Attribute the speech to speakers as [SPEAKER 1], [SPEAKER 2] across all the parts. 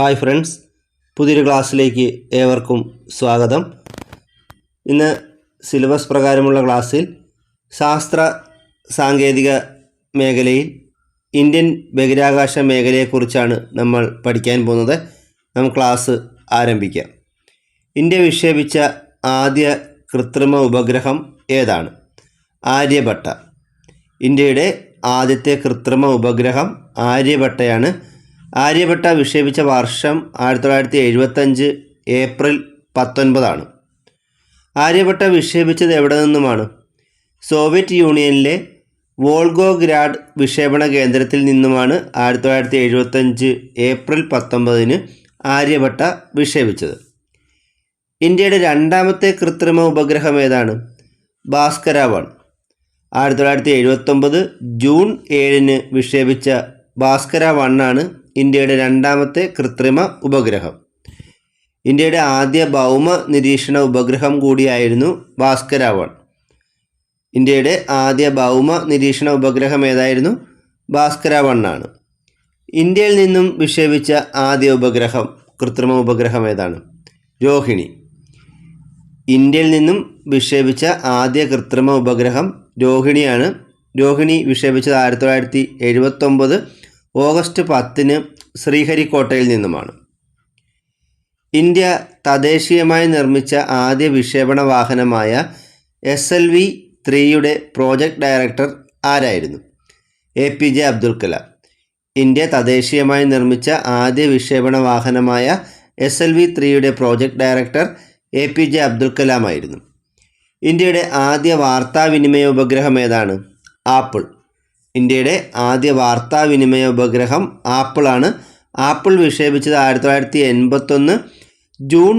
[SPEAKER 1] hi friends പുതിയൊരു ക്ലാസ്സിലേക്ക് ഏവർക്കും സ്വാഗതം ഇന്ന് സിലബസ് പ്രകാരമുള്ള ക്ലാസ്സിൽ ശാസ്ത്ര സാങ്കേതിക മേഖലയിൽ ഇന്ത്യൻ ബഹിരാകാശ മേഖലയെക്കുറിച്ചാണ് നമ്മൾ പഠിക്കാൻ പോകുന്നത് നമുക്ക് ക്ലാസ് ആരംഭിക്കാം ഇന്ത്യ വിക്ഷേപിച്ച ആദ്യ കൃത്രിമ ഉപഗ്രഹം ഏതാണ് ആര്യഭട്ട ഇന്ത്യയുടെ ആദ്യത്തെ കൃത്രിമ ഉപഗ്രഹം ആര്യഭട്ടയാണ് ആര്യഭട്ട വിക്ഷേപിച്ച വർഷം ആയിരത്തി തൊള്ളായിരത്തി എഴുപത്തഞ്ച് ഏപ്രിൽ പത്തൊൻപതാണ് ആര്യഭട്ട വിക്ഷേപിച്ചത് എവിടെ നിന്നുമാണ് സോവിയറ്റ് യൂണിയനിലെ വോൾഗോഗ്രാഡ് വിക്ഷേപണ കേന്ദ്രത്തിൽ നിന്നുമാണ് ആയിരത്തി തൊള്ളായിരത്തി എഴുപത്തഞ്ച് ഏപ്രിൽ പത്തൊമ്പതിന് ആര്യഭട്ട വിക്ഷേപിച്ചത് ഇന്ത്യയുടെ രണ്ടാമത്തെ കൃത്രിമ ഉപഗ്രഹം ഏതാണ് ഭാസ്കര വൺ ആയിരത്തി തൊള്ളായിരത്തി എഴുപത്തൊമ്പത് ജൂൺ ഏഴിന് വിക്ഷേപിച്ച ഭാസ്കര വണ്ണാണ് ഇന്ത്യയുടെ രണ്ടാമത്തെ കൃത്രിമ ഉപഗ്രഹം ഇന്ത്യയുടെ ആദ്യ ഭൗമ നിരീക്ഷണ ഉപഗ്രഹം കൂടിയായിരുന്നു ഭാസ്കരാവൺ ഇന്ത്യയുടെ ആദ്യ ഭൗമ നിരീക്ഷണ ഉപഗ്രഹം ഏതായിരുന്നു ഭാസ്കര ആണ് ഇന്ത്യയിൽ നിന്നും വിക്ഷേപിച്ച ആദ്യ ഉപഗ്രഹം കൃത്രിമ ഉപഗ്രഹം ഏതാണ് രോഹിണി ഇന്ത്യയിൽ നിന്നും വിക്ഷേപിച്ച ആദ്യ കൃത്രിമ ഉപഗ്രഹം രോഹിണിയാണ് രോഹിണി വിക്ഷേപിച്ചത് ആയിരത്തി തൊള്ളായിരത്തി എഴുപത്തൊമ്പത് ഓഗസ്റ്റ് പത്തിന് ശ്രീഹരിക്കോട്ടയിൽ നിന്നുമാണ് ഇന്ത്യ തദ്ദേശീയമായി നിർമ്മിച്ച ആദ്യ വിക്ഷേപണ വാഹനമായ എസ് എൽ വി ത്രീയുടെ പ്രോജക്റ്റ് ഡയറക്ടർ ആരായിരുന്നു A P J Abdul Kalam India തദ്ദേശീയമായി നിർമ്മിച്ച ആദ്യ വിക്ഷേപണ വാഹനമായ എസ് എൽ വി ത്രീയുടെ project director A P J Abdul Kalam ആയിരുന്നു ഇന്ത്യയുടെ ആദ്യ വാർത്താവിനിമയ ഉപഗ്രഹം ഏതാണ് ആപ്പിൾ ഇന്ത്യയുടെ ആദ്യ വാർത്താവിനിമയ ഉപഗ്രഹം ആപ്പിളാണ് ആപ്പിൾ വിക്ഷേപിച്ചത് ആയിരത്തി തൊള്ളായിരത്തി എൺപത്തൊന്ന് ജൂൺ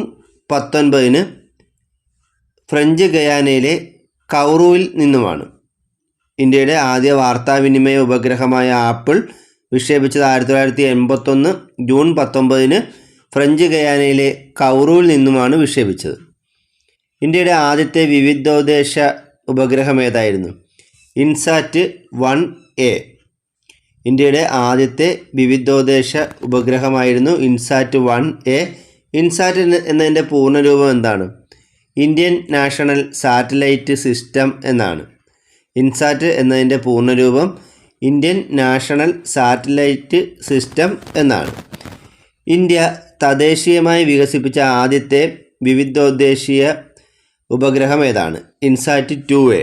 [SPEAKER 1] പത്തൊൻപതിന് ഫ്രഞ്ച് ഗയാനയിലെ കൗറുവിൽ നിന്നുമാണ് ഇന്ത്യയുടെ ആദ്യ വാർത്താവിനിമയ ഉപഗ്രഹമായ ആപ്പിൾ വിക്ഷേപിച്ചത് ആയിരത്തി തൊള്ളായിരത്തി എൺപത്തൊന്ന് ജൂൺ പത്തൊമ്പതിന് ഫ്രഞ്ച് ഗയാനയിലെ കൗറുവിൽ നിന്നുമാണ് വിക്ഷേപിച്ചത് ഇന്ത്യയുടെ ആദ്യത്തെ വിവിധോദ്ദേശ ഉപഗ്രഹം ഏതായിരുന്നു ഇൻസാറ്റ് വൺ എ ഇന്ത്യയുടെ ആദ്യത്തെ വിവിധോദ്ദേശ ഉപഗ്രഹമായിരുന്നു ഇൻസാറ്റ് വൺ എ ഇൻസാറ്റ് എന്നതിൻ്റെ പൂർണ്ണരൂപം എന്താണ് ഇന്ത്യൻ നാഷണൽ സാറ്റലൈറ്റ് സിസ്റ്റം എന്നാണ് ഇൻസാറ്റ് എന്നതിൻ്റെ പൂർണ്ണരൂപം ഇന്ത്യൻ നാഷണൽ സാറ്റലൈറ്റ് സിസ്റ്റം എന്നാണ് ഇന്ത്യ തദ്ദേശീയമായി വികസിപ്പിച്ച ആദ്യത്തെ വിവിധോദ്ദേശീയ ഉപഗ്രഹം ഏതാണ് INSAT two A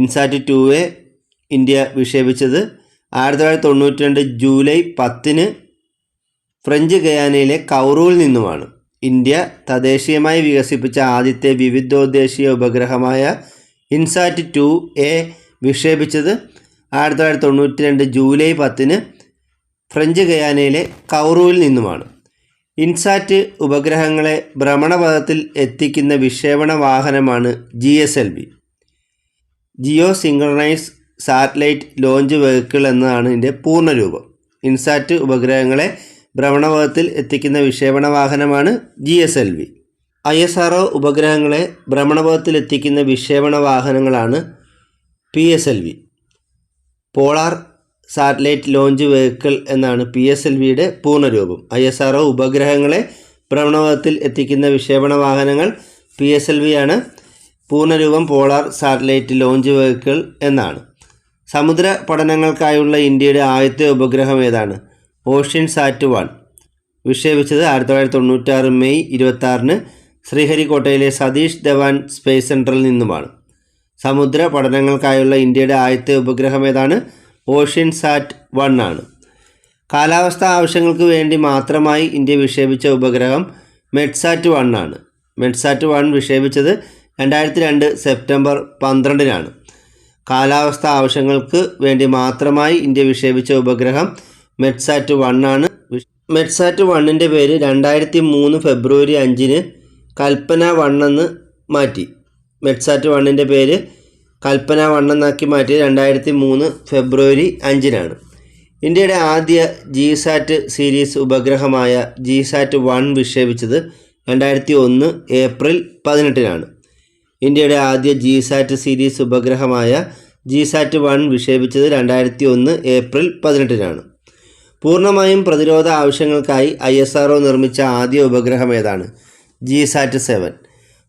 [SPEAKER 1] INSAT two A India വിക്ഷേപിച്ചത് ആയിരത്തി തൊള്ളായിരത്തി തൊണ്ണൂറ്റി രണ്ട് ജൂലൈ പത്തിന് ഫ്രഞ്ച് ഗയാനയിലെ കൗറൂവിൽ നിന്നുമാണ് ഇന്ത്യ തദ്ദേശീയമായി വികസിപ്പിച്ച ആദ്യത്തെ വിവിധോദ്ദേശീയ ഉപഗ്രഹമായ ഇൻസാറ്റ് ടു എ വിക്ഷേപിച്ചത് ആയിരത്തി തൊള്ളായിരത്തി തൊണ്ണൂറ്റി രണ്ട് ജൂലൈ പത്തിന് ഫ്രഞ്ച് ഗയാനയിലെ കൗറൂവിൽ നിന്നുമാണ് ഇൻസാറ്റ് ഉപഗ്രഹങ്ങളെ ഭ്രമണപഥത്തിൽ എത്തിക്കുന്ന വിക്ഷേപണ വാഹനമാണ് G S L B Jio synchronise satellite launch vehicle എന്നതാണ് ഇതിൻ്റെ പൂർണ്ണരൂപം ഇൻസാറ്റ് ഉപഗ്രഹങ്ങളെ ഭ്രമണപഥത്തിൽ എത്തിക്കുന്ന വിക്ഷേപണ വാഹനമാണ് G S L V I S R O ഉപഗ്രഹങ്ങളെ ഭ്രമണപഥത്തിൽ എത്തിക്കുന്ന വിക്ഷേപണ വാഹനങ്ങളാണ് P S L V polar satellite launch vehicle എന്നാണ് പി എസ് എൽ വിയുടെ പൂർണ്ണരൂപം ഐ എസ് ആർ ഒ ഉപഗ്രഹങ്ങളെ ഭ്രമണപഥത്തിൽ എത്തിക്കുന്ന വിക്ഷേപണ വാഹനങ്ങൾ പി എസ് എൽ വി ആണ് പൂർണ്ണരൂപം പോളാർ സാറ്റലൈറ്റ് ലോഞ്ച് വെഹിക്കിൾ എന്നാണ് സമുദ്ര പഠനങ്ങൾക്കായുള്ള ഇന്ത്യയുടെ ആദ്യത്തെ ഉപഗ്രഹം ഏതാണ് ഓഷ്യൻ സാറ്റ് വൺ വിക്ഷേപിച്ചത് ആയിരത്തി തൊള്ളായിരത്തി തൊണ്ണൂറ്റാറ് മെയ് ആറിന് ശ്രീഹരിക്കോട്ടയിലെ സതീഷ് ധവാൻ സ്പേസ് സെൻറ്ററിൽ നിന്നുമാണ് സമുദ്ര പഠനങ്ങൾക്കായുള്ള ഇന്ത്യയുടെ ആദ്യത്തെ ഉപഗ്രഹം ഏതാണ് ഓഷ്യൻ സാറ്റ് വൺ ആണ് കാലാവസ്ഥാ ആവശ്യങ്ങൾക്ക് വേണ്ടി മാത്രമായി ഇന്ത്യ വിക്ഷേപിച്ച ഉപഗ്രഹം മെഡ്സാറ്റ് വൺ ആണ് മെഡ്സാറ്റ് വൺ വിക്ഷേപിച്ചത് രണ്ടായിരത്തി രണ്ട് സെപ്റ്റംബർ പന്ത്രണ്ടിനാണ് കാലാവസ്ഥ ആവശ്യങ്ങൾക്ക് വേണ്ടി മാത്രമായി ഇന്ത്യ വിക്ഷേപിച്ച ഉപഗ്രഹം മെറ്റ്സാറ്റ് വൺ ആണ് മെറ്റ്സാറ്റ് വണ്ണിൻ്റെ പേര് രണ്ടായിരത്തി മൂന്ന് ഫെബ്രുവരി അഞ്ചിന് കൽപ്പന വൺ എന്ന് മാറ്റി മെറ്റ്സാറ്റ് വണ്ണിൻ്റെ പേര് കൽപ്പന വൺ എന്നാക്കി മാറ്റി രണ്ടായിരത്തി മൂന്ന് ഫെബ്രുവരി അഞ്ചിനാണ് ഇന്ത്യയുടെ ആദ്യ ജിസാറ്റ് സീരീസ് ഉപഗ്രഹമായ ജിസാറ്റ് വൺ വിക്ഷേപിച്ചത് രണ്ടായിരത്തി ഒന്ന് ഏപ്രിൽ പതിനെട്ടിനാണ് ഇന്ത്യയുടെ ആദ്യ ജിസാറ്റ് സീരീസ് ഉപഗ്രഹമായ ജിസാറ്റ് വൺ വിക്ഷേപിച്ചത് രണ്ടായിരത്തി ഒന്ന് ഏപ്രിൽ പതിനെട്ടിനാണ് പൂർണ്ണമായും പ്രതിരോധ ആവശ്യങ്ങൾക്കായി ഐ എസ് ആർ നിർമ്മിച്ച ആദ്യ ഉപഗ്രഹം ഏതാണ് ജിസാറ്റ് സെവൻ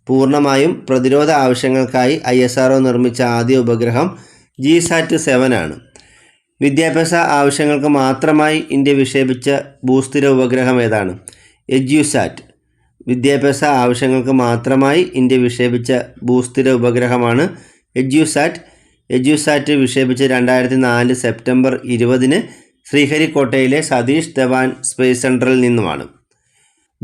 [SPEAKER 1] പൂർണ്ണമായും പ്രതിരോധ ആവശ്യങ്ങൾക്കായി ഐ എസ് ആർ നിർമ്മിച്ച ആദ്യ ഉപഗ്രഹം ജിസാറ്റ് സെവൻ ആണ് വിദ്യാഭ്യാസ ആവശ്യങ്ങൾക്ക് മാത്രമായി ഇന്ത്യ വിക്ഷേപിച്ച ഭൂസ്ഥിര ഉപഗ്രഹം ഏതാണ് എജ്യുസാറ്റ് വിദ്യാഭ്യാസ ആവശ്യങ്ങൾക്ക് മാത്രമായി ഇന്ത്യ വിക്ഷേപിച്ച ഭൂസ്ഥിര ഉപഗ്രഹമാണ് എജ്യുസാറ്റ് എജ്യുസാറ്റ് വിക്ഷേപിച്ച് രണ്ടായിരത്തി നാല് സെപ്റ്റംബർ ഇരുപതിന് ശ്രീഹരിക്കോട്ടയിലെ സതീഷ് ധവാൻ സ്പേസ് സെൻറ്ററിൽ നിന്നുമാണ്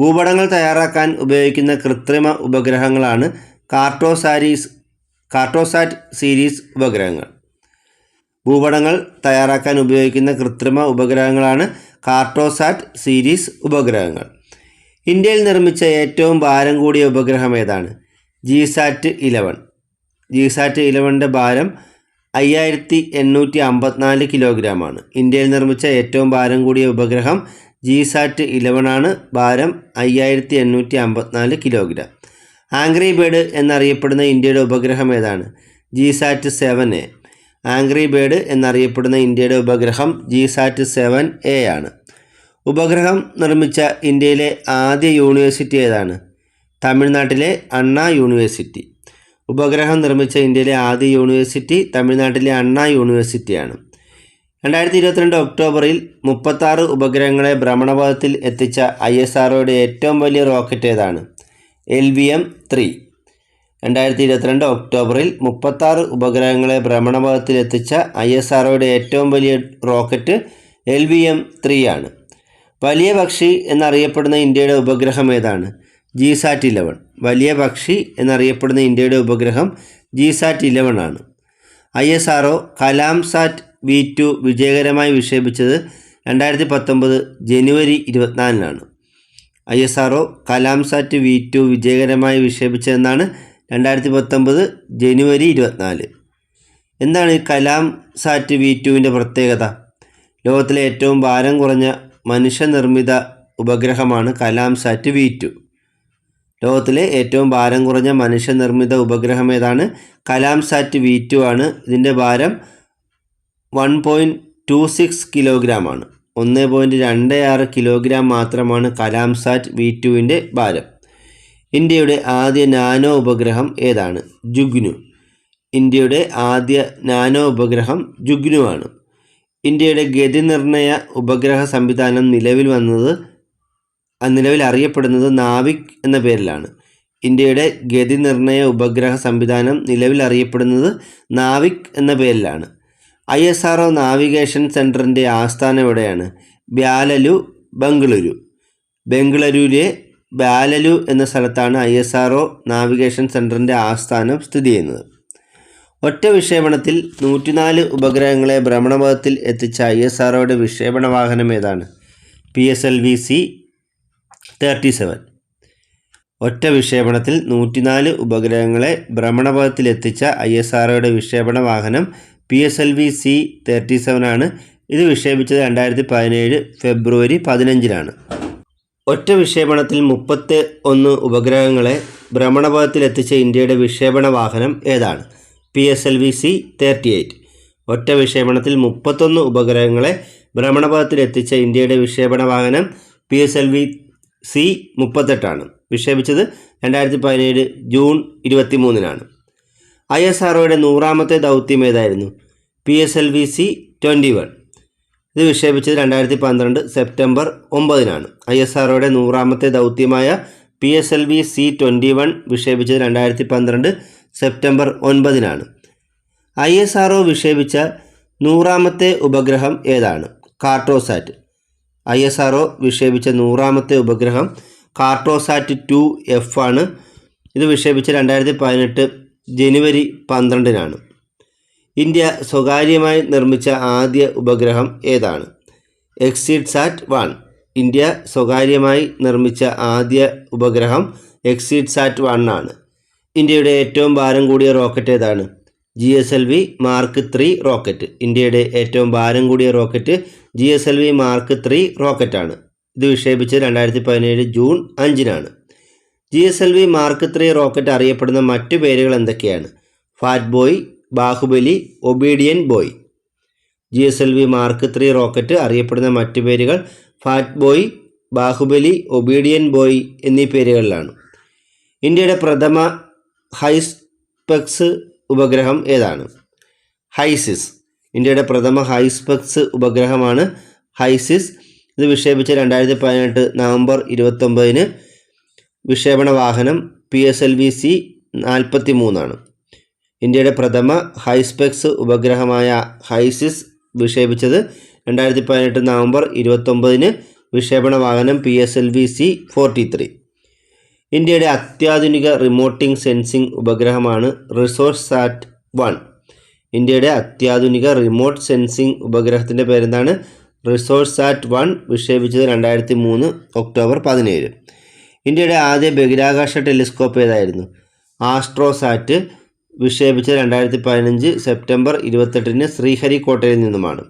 [SPEAKER 1] ഭൂപടങ്ങൾ തയ്യാറാക്കാൻ ഉപയോഗിക്കുന്ന കൃത്രിമ ഉപഗ്രഹങ്ങളാണ് കാർട്ടോസാരീസ് കാർട്ടോസാറ്റ് സീരീസ് ഉപഗ്രഹങ്ങൾ ഭൂപടങ്ങൾ തയ്യാറാക്കാൻ ഉപയോഗിക്കുന്ന കൃത്രിമ ഉപഗ്രഹങ്ങളാണ് കാർട്ടോസാറ്റ് സീരീസ് ഉപഗ്രഹങ്ങൾ ഇന്ത്യയിൽ നിർമ്മിച്ച ഏറ്റവും ഭാരം കൂടിയ ഉപഗ്രഹം ഏതാണ് ജിസാറ്റ് ഇലവൻ ജിസാറ്റ് ഇലവൻ്റെ ഭാരം അയ്യായിരത്തി എണ്ണൂറ്റി അമ്പത്തിനാല് കിലോഗ്രാമാണ് ഇന്ത്യയിൽ നിർമ്മിച്ച ഏറ്റവും ഭാരം കൂടിയ ഉപഗ്രഹം ജിസാറ്റ് ഇലവൻ ആണ് ഭാരം അയ്യായിരത്തി എണ്ണൂറ്റി അമ്പത്തിനാല് കിലോഗ്രാം ആംഗ്രി ബേഡ് എന്നറിയപ്പെടുന്ന ഇന്ത്യയുടെ ഉപഗ്രഹം ഏതാണ് GSAT seven A angry bird എന്നറിയപ്പെടുന്ന ഇന്ത്യയുടെ ഉപഗ്രഹം ജിസാറ്റ് സെവൻ എ ആണ് ഉപഗ്രഹം നിർമ്മിച്ച ഇന്ത്യയിലെ ആദ്യ യൂണിവേഴ്സിറ്റി ഏതാണ് തമിഴ്നാട്ടിലെ അണ്ണാ യൂണിവേഴ്സിറ്റി ഉപഗ്രഹം നിർമ്മിച്ച ഇന്ത്യയിലെ ആദ്യ യൂണിവേഴ്സിറ്റി തമിഴ്നാട്ടിലെ അണ്ണാ യൂണിവേഴ്സിറ്റിയാണ് രണ്ടായിരത്തി ഇരുപത്തിരണ്ട് ഒക്ടോബറിൽ മുപ്പത്താറ് ഉപഗ്രഹങ്ങളെ ഭ്രമണപഥത്തിൽ എത്തിച്ച ഐ എസ് ആർഒയുടെ ഏറ്റവും വലിയ റോക്കറ്റ് ഏതാണ് എൽ വി എം ത്രീ രണ്ടായിരത്തി ഇരുപത്തിരണ്ട് ഒക്ടോബറിൽ മുപ്പത്താറ് ഉപഗ്രഹങ്ങളെ ഭ്രമണപഥത്തിൽ എത്തിച്ച ഐ എസ് ആർഒയുടെ ഏറ്റവും വലിയ rocket L V M three ആണ് വലിയ പക്ഷി എന്നറിയപ്പെടുന്ന ഇന്ത്യയുടെ ഉപഗ്രഹം ഏതാണ് ജിസാറ്റ് ഇലവൻ വലിയ പക്ഷി എന്നറിയപ്പെടുന്ന ഇന്ത്യയുടെ ഉപഗ്രഹം ജിസാറ്റ് ഇലവൻ ആണ് I S R O Kalam SAT V two വിജയകരമായി വിക്ഷേപിച്ചത് രണ്ടായിരത്തി പത്തൊമ്പത് ജനുവരി ഇരുപത്തിനാലിനാണ് I S R O Kalam SAT V two വിജയകരമായി വിക്ഷേപിച്ചതെന്നാണ് രണ്ടായിരത്തി പത്തൊമ്പത് ജനുവരി ഇരുപത്തിനാല് എന്താണ് കലാം സാറ്റ് വി ടുവിൻ്റെ പ്രത്യേകത ലോകത്തിലെ ഏറ്റവും ഭാരം കുറഞ്ഞ മനുഷ്യനിർമ്മിത ഉപഗ്രഹമാണ് കലാം സാറ്റ് വി ടു ലോകത്തിലെ ഏറ്റവും ഭാരം കുറഞ്ഞ മനുഷ്യനിർമ്മിത ഉപഗ്രഹം ഏതാണ് കലാം സാറ്റ് വി ടു ആണ് ഇതിൻ്റെ ഭാരം വൺ പോയിൻറ്റ് ടു സിക്സ് ആണ് ഒന്ന് പോയിൻറ്റ് രണ്ട് ആറ് കിലോഗ്രാം മാത്രമാണ് കലാം സാറ്റ് വി ടുവിൻ്റെ ഭാരം ഇന്ത്യയുടെ ആദ്യ നാനോ ഉപഗ്രഹം ഏതാണ് ജുഗ്നു ഇന്ത്യയുടെ ആദ്യ നാനോ ഉപഗ്രഹം ജുഗ്നു ആണ് ഇന്ത്യയുടെ ഗതി നിർണയ ഉപഗ്രഹ സംവിധാനം നിലവിൽ വന്നത് നിലവിൽ അറിയപ്പെടുന്നത് നാവിക് എന്ന പേരിലാണ് ഇന്ത്യയുടെ ഗതി നിർണയ ഉപഗ്രഹ സംവിധാനം നിലവിൽ അറിയപ്പെടുന്നത് നാവിക് എന്ന പേരിലാണ് I S R O navigation സെൻറ്ററിൻ്റെ ആസ്ഥാനം എവിടെയാണ് ബ്യാലലു ബംഗളൂരു ബംഗളൂരുവിലെ ബാലലു എന്ന സ്ഥലത്താണ് I S R O navigation സെൻറ്ററിൻ്റെ ആസ്ഥാനം സ്ഥിതി ചെയ്യുന്നത് ഒറ്റ വിക്ഷേപണത്തിൽ നൂറ്റിനാല് ഉപഗ്രഹങ്ങളെ ഭ്രമണപഥത്തിൽ എത്തിച്ച ഐ എസ് ആർഒയുടെ വിക്ഷേപണ വാഹനം ഏതാണ് P S L V C thirty seven ഒറ്റ വിക്ഷേപണത്തിൽ നൂറ്റിനാല് ഉപഗ്രഹങ്ങളെ ഭ്രമണപഥത്തിൽ എത്തിച്ച ഐ എസ് ആർഒയുടെ വിക്ഷേപണ വാഹനം P S L V C thirty ആണ് ഇത് വിക്ഷേപിച്ചത് രണ്ടായിരത്തി പതിനേഴ് ഫെബ്രുവരി പതിനഞ്ചിനാണ് ഒറ്റ വിക്ഷേപണത്തിൽ മുപ്പത്തി ഒന്ന് ഉപഗ്രഹങ്ങളെ ഭ്രമണപഥത്തിൽ എത്തിച്ച ഇന്ത്യയുടെ വിക്ഷേപണ വാഹനം ഏതാണ് P S L V C thirty eight ഒറ്റ വിക്ഷേപണത്തിൽ മുപ്പത്തൊന്ന് ഉപഗ്രഹങ്ങളെ ഭ്രമണപഥത്തിലെത്തിച്ച ഇന്ത്യയുടെ വിക്ഷേപണ വാഹനം P S L V C മുപ്പത്തെട്ടാണ് വിക്ഷേപിച്ചത് രണ്ടായിരത്തി പതിനേഴ് ജൂൺ ഇരുപത്തി മൂന്നിനാണ് ഐ എസ് ആർഒയുടെ നൂറാമത്തെ ദൗത്യം ഏതായിരുന്നു P S L V C twenty one ഇത് വിക്ഷേപിച്ചത് രണ്ടായിരത്തി പന്ത്രണ്ട് സെപ്റ്റംബർ ഒമ്പതിനാണ് ഐ എസ് ആർഒയുടെ നൂറാമത്തെ ദൗത്യമായ P S L V C twenty one വിക്ഷേപിച്ചത് രണ്ടായിരത്തി പന്ത്രണ്ട് സെപ്റ്റംബർ ഒൻപതിനാണ് ഐ എസ് ആർ വിക്ഷേപിച്ച നൂറാമത്തെ ഉപഗ്രഹം ഏതാണ് കാർട്ടോസാറ്റ് ഐ എസ് ആർ വിക്ഷേപിച്ച നൂറാമത്തെ ഉപഗ്രഹം കാർട്ടോസാറ്റ് ടു എഫ് ആണ് ഇത് വിക്ഷേപിച്ച രണ്ടായിരത്തി പതിനെട്ട് ജനുവരി പന്ത്രണ്ടിനാണ് ഇന്ത്യ സ്വകാര്യമായി നിർമ്മിച്ച ആദ്യ ഉപഗ്രഹം ഏതാണ് എക്സിഡ് സാറ്റ് വൺ ഇന്ത്യ സ്വകാര്യമായി നിർമ്മിച്ച ആദ്യ ഉപഗ്രഹം എക്സിഡ് സാറ്റ് വൺ ആണ് ഇന്ത്യയുടെ ഏറ്റവും ഭാരം കൂടിയ റോക്കറ്റ് ഏതാണ് G S L V mark three rocket ഇന്ത്യയുടെ ഏറ്റവും ഭാരം കൂടിയ rocket G S L V mark three റോക്കറ്റാണ് ഇത് വിക്ഷേപിച്ച് രണ്ടായിരത്തി പതിനേഴ് ജൂൺ അഞ്ചിനാണ് G S L V mark three rocket അറിയപ്പെടുന്ന മറ്റു പേരുകൾ എന്തൊക്കെയാണ് fat boy Bahubali obedient boy G S L V mark three rocket അറിയപ്പെടുന്ന മറ്റു പേരുകൾ fat boy Bahubali obedient boy എന്നീ പേരുകളിലാണ് ഇന്ത്യയുടെ പ്രഥമ ഹൈസ്പെക്സ് ഉപഗ്രഹം ഏതാണ് ഹൈസിസ് ഇന്ത്യയുടെ പ്രഥമ ഹൈസ്പെക്സ് ഉപഗ്രഹമാണ് ഹൈസിസ് ഇത് വിക്ഷേപിച്ച രണ്ടായിരത്തി പതിനെട്ട് നവംബർ ഇരുപത്തൊമ്പതിന് വിക്ഷേപണ വാഹനം P S L V C നാൽപ്പത്തി മൂന്നാണ് ഇന്ത്യയുടെ പ്രഥമ ഹൈസ്പെക്സ് ഉപഗ്രഹമായ ഹൈസിസ് വിക്ഷേപിച്ചത് രണ്ടായിരത്തി പതിനെട്ട് നവംബർ ഇരുപത്തൊമ്പതിന് വിക്ഷേപണ വാഹനം P S L V C forty three ഇന്ത്യയുടെ അത്യാധുനിക റിമോട്ടിംഗ് സെൻസിംഗ് ഉപഗ്രഹമാണ് റിസോഴ്സ് സാറ്റ് വൺ ഇന്ത്യയുടെ അത്യാധുനിക റിമോട്ട് സെൻസിംഗ് ഉപഗ്രഹത്തിൻ്റെ പേരെന്താണ് റിസോഴ്സ് സാറ്റ് വൺ വിക്ഷേപിച്ചത് രണ്ടായിരത്തി മൂന്ന് ഒക്ടോബർ പതിനേഴ് ഇന്ത്യയുടെ ആദ്യ ബഹിരാകാശ ടെലിസ്കോപ്പ് ഏതായിരുന്നു ആസ്ട്രോസാറ്റ് വിക്ഷേപിച്ചത് രണ്ടായിരത്തി പതിനഞ്ച് സെപ്റ്റംബർ ഇരുപത്തെട്ടിന് ശ്രീഹരിക്കോട്ടയിൽ നിന്നുമാണ്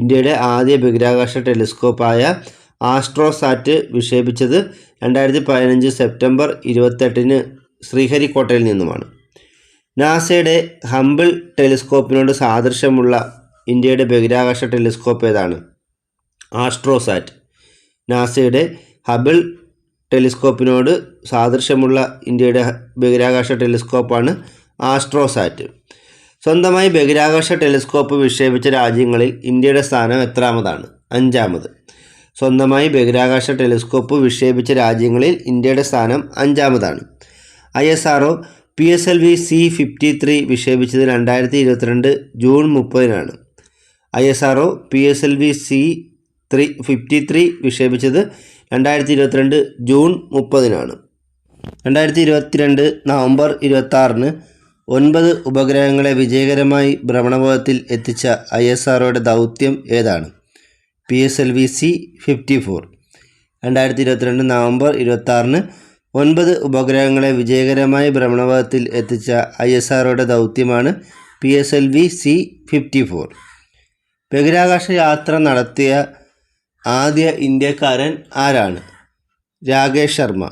[SPEAKER 1] ഇന്ത്യയുടെ ആദ്യ ബഹിരാകാശ ടെലിസ്കോപ്പായ ആസ്ട്രോസാറ്റ് വിക്ഷേപിച്ചത് രണ്ടായിരത്തി പതിനഞ്ച് സെപ്റ്റംബർ ഇരുപത്തെട്ടിന് ശ്രീഹരിക്കോട്ടയിൽ നിന്നുമാണ് നാസയുടെ ഹംബിൾ ടെലിസ്കോപ്പിനോട് സാദൃശ്യമുള്ള ഇന്ത്യയുടെ ബഹിരാകാശ ടെലിസ്കോപ്പ് ഏതാണ് ആസ്ട്രോസാറ്റ് നാസയുടെ ഹബിൾ ടെലിസ്കോപ്പിനോട് സാദൃശ്യമുള്ള ഇന്ത്യയുടെ ബഹിരാകാശ ടെലിസ്കോപ്പാണ് ആസ്ട്രോസാറ്റ് സ്വന്തമായി ബഹിരാകാശ ടെലിസ്കോപ്പ് വിക്ഷേപിച്ച രാജ്യങ്ങളിൽ ഇന്ത്യയുടെ സ്ഥാനം എത്രാമതാണ് അഞ്ചാമത് സ്വന്തമായി ബഹിരാകാശ ടെലിസ്കോപ്പ് വിക്ഷേപിച്ച രാജ്യങ്ങളിൽ ഇന്ത്യയുടെ സ്ഥാനം അഞ്ചാമതാണ് I S R O P S L V C fifty three വിക്ഷേപിച്ചത് രണ്ടായിരത്തി ഇരുപത്തിരണ്ട് ജൂൺ മുപ്പതിനാണ് I S R O P S L V C three fifty three വിക്ഷേപിച്ചത് രണ്ടായിരത്തി ഇരുപത്തിരണ്ട് ജൂൺ മുപ്പതിനാണ് രണ്ടായിരത്തി ഇരുപത്തിരണ്ട് നവംബർ ഇരുപത്തി ഒൻപത് ഉപഗ്രഹങ്ങളെ വിജയകരമായി ഭ്രമണപഥത്തിൽ എത്തിച്ച ഐ എസ് ആർഒയുടെ ദൗത്യം ഏതാണ് P S L V C fifty four രണ്ടായിരത്തി ഇരുപത്തിരണ്ട് നവംബർ ഇരുപത്താറിന് ഒൻപത് ഉപഗ്രഹങ്ങളെ വിജയകരമായി ഭ്രമണപഥത്തിൽ എത്തിച്ച ഐ എസ് ആർഒയുടെ ദൗത്യമാണ് P S L V C fifty four ബഹിരാകാശ യാത്ര നടത്തിയ ആദ്യ ഇന്ത്യക്കാരൻ ആരാണ് രാകേഷ് ശർമ്മ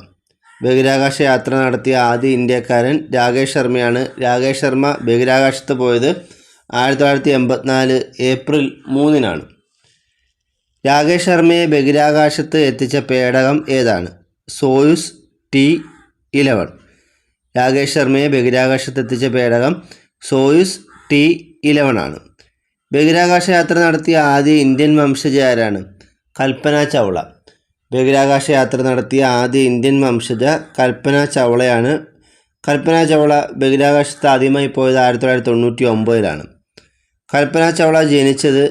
[SPEAKER 1] ബഹിരാകാശ യാത്ര നടത്തിയ ആദ്യ ഇന്ത്യക്കാരൻ രാകേഷ് ശർമ്മയാണ് രാകേഷ് ശർമ്മ ബഹിരാകാശത്ത് പോയത് ആയിരത്തി തൊള്ളായിരത്തി എൺപത്തിനാല് ഏപ്രിൽ മൂന്നിനാണ് രാകേഷ് ശർമ്മയെ ബഹിരാകാശത്ത് എത്തിച്ച പേടകം ഏതാണ് സോയുസ് ടി ഇലവൻ രാകേഷ് ശർമ്മയെ ബഹിരാകാശത്ത് എത്തിച്ച പേടകം സോയുസ് ടി ഇലവൻ ആണ് ബഹിരാകാശ യാത്ര നടത്തിയ ആദ്യ ഇന്ത്യൻ വംശജ ആരാണ് കൽപ്പന ചൗള ബഹിരാകാശ യാത്ര നടത്തിയ ആദ്യ ഇന്ത്യൻ വംശജ കൽപ്പന ചൗളയാണ് കൽപ്പന ചൗള ബഹിരാകാശത്ത് ആദ്യമായി പോയത് ആയിരത്തി തൊള്ളായിരത്തി തൊണ്ണൂറ്റി ഒമ്പതിലാണ് കൽപ്പന ചൗള ജനിച്ചത്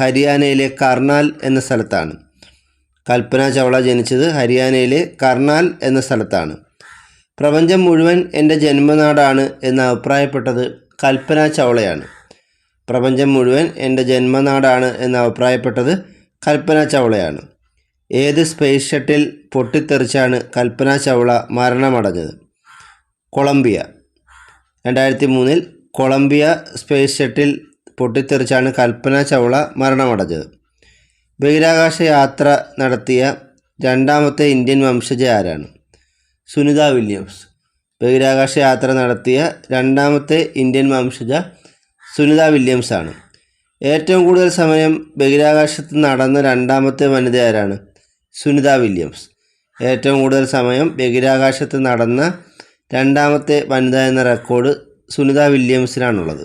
[SPEAKER 1] ഹരിയാനയിലെ കർണാൽ എന്ന സ്ഥലത്താണ് കൽപ്പന ചൗള ജനിച്ചത് ഹരിയാനയിലെ കർണാൽ എന്ന സ്ഥലത്താണ് പ്രപഞ്ചം മുഴുവൻ എൻ്റെ ജന്മനാടാണ് എന്ന് അഭിപ്രായപ്പെട്ടത് കൽപ്പന ചൗളയാണ് പ്രപഞ്ചം മുഴുവൻ എൻ്റെ ജന്മനാടാണ് എന്ന് അഭിപ്രായപ്പെട്ടത് കൽപ്പന ചൗളയാണ് ഏത് സ്പേസ് ഷട്ടിൽ പൊട്ടിത്തെറിച്ചാണ് കൽപ്പന ചൗള മരണമടഞ്ഞത് കൊളംബിയ രണ്ടായിരത്തി മൂന്നിൽ കൊളംബിയ സ്പേസ് ഷട്ടിൽ പൊട്ടിത്തെറിച്ചാണ് കൽപ്പന ചൗള മരണമടഞ്ഞത് ബഹിരാകാശ യാത്ര നടത്തിയ രണ്ടാമത്തെ ഇന്ത്യൻ വംശജ ആരാണ് സുനിത വില്യംസ് ബഹിരാകാശ യാത്ര നടത്തിയ രണ്ടാമത്തെ ഇന്ത്യൻ വംശജ സുനിത വില്യംസ് ആണ് ഏറ്റവും കൂടുതൽ സമയം ബഹിരാകാശത്ത് നടന്ന രണ്ടാമത്തെ വനിത ആരാണ് സുനിത വില്യംസ് ഏറ്റവും കൂടുതൽ സമയം ബഹിരാകാശത്ത് നടന്ന രണ്ടാമത്തെ വനിത എന്ന റെക്കോർഡ് സുനിത വില്യംസിനാണുള്ളത്